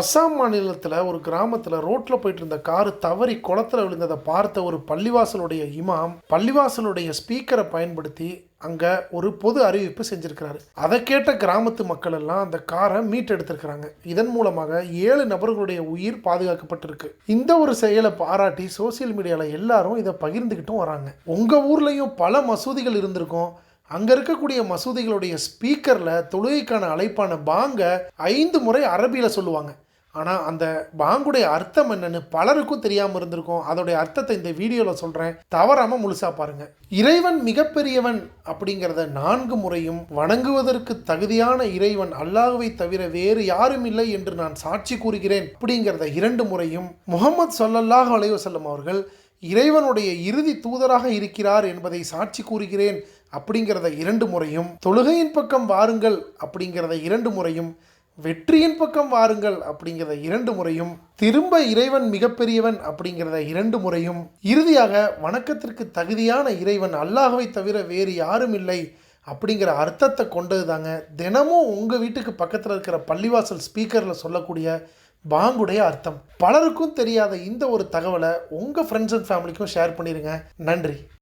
அஸ்ஸாம் மாநிலத்தில் ஒரு கிராமத்தில் ரோட்டில் போயிட்டு இருந்த காரு தவறி குளத்துல விழுந்ததை பார்த்த ஒரு பள்ளிவாசலுடைய இமாம் பள்ளிவாசலுடைய ஸ்பீக்கரை பயன்படுத்தி அங்கே ஒரு பொது அறிவிப்பு செஞ்சுருக்கிறாரு. அதை கேட்ட கிராமத்து மக்கள் எல்லாம் அந்த காரை மீட்டெடுத்திருக்கிறாங்க. இதன் மூலமாக ஏழு நபர்களுடைய உயிர் பாதுகாக்கப்பட்டிருக்கு. இந்த ஒரு செயலை பாராட்டி சோஷியல் மீடியாவில் எல்லாரும் இதை பகிர்ந்துக்கிட்டும் வராங்க. உங்கள் ஊர்லேயும் பல மசூதிகள் இருந்திருக்கும். அங்கே இருக்கக்கூடிய மசூதிகளுடைய ஸ்பீக்கரில் தொழுகைக்கான அழைப்பான பாங்க ஐந்து முறை அரபியில் சொல்லுவாங்க. ஆனால் அந்த பாங்குடைய அர்த்தம் என்னன்னு பலருக்கும் தெரியாமல் இருந்திருக்கும். அதோடைய அர்த்தத்தை இந்த வீடியோவில் சொல்கிறேன் தவறாமல் முழுசாக பாருங்கள் இறைவன் மிகப்பெரியவன் அப்படிங்கிறத நான்கு முறையும் வணங்குவதற்கு தகுதியான இறைவன் அல்லாஹுவை தவிர வேறு யாரும் இல்லை என்று நான் சாட்சி கூறுகிறேன் அப்படிங்கிறத இரண்டு முறையும் முகமது சொல்லல்லாஹ் அலைவசல்லம் அவர்கள் இறைவனுடைய இறுதி தூதராக இருக்கிறார் என்பதை சாட்சி கூறுகிறேன் அப்படிங்கிறத இரண்டு முறையும் தொழுகையின் பக்கம் வாருங்கள் அப்படிங்கிறத இரண்டு முறையும் வெற்றியின் பக்கம் வாருங்கள் அப்படிங்கிறத இரண்டு முறையும் திரும்ப இறைவன் மிகப்பெரியவன் அப்படிங்கிறத இரண்டு முறையும் இறுதியாக வணக்கத்திற்கு தகுதியான இறைவன் அல்லாஹவை தவிர வேறு யாரும் இல்லை அப்படிங்கிற அர்த்தத்தை கொண்டது தாங்க தினமும் உங்கள் வீட்டுக்கு பக்கத்தில் இருக்கிற பள்ளிவாசல் ஸ்பீக்கரில் சொல்லக்கூடிய பாங்குடைய அர்த்தம். பலருக்கும் தெரியாத இந்த ஒரு தகவலை உங்கள் ஃப்ரெண்ட்ஸ் அண்ட் ஃபேமிலிக்கும் ஷேர் பண்ணிடுங்க நன்றி.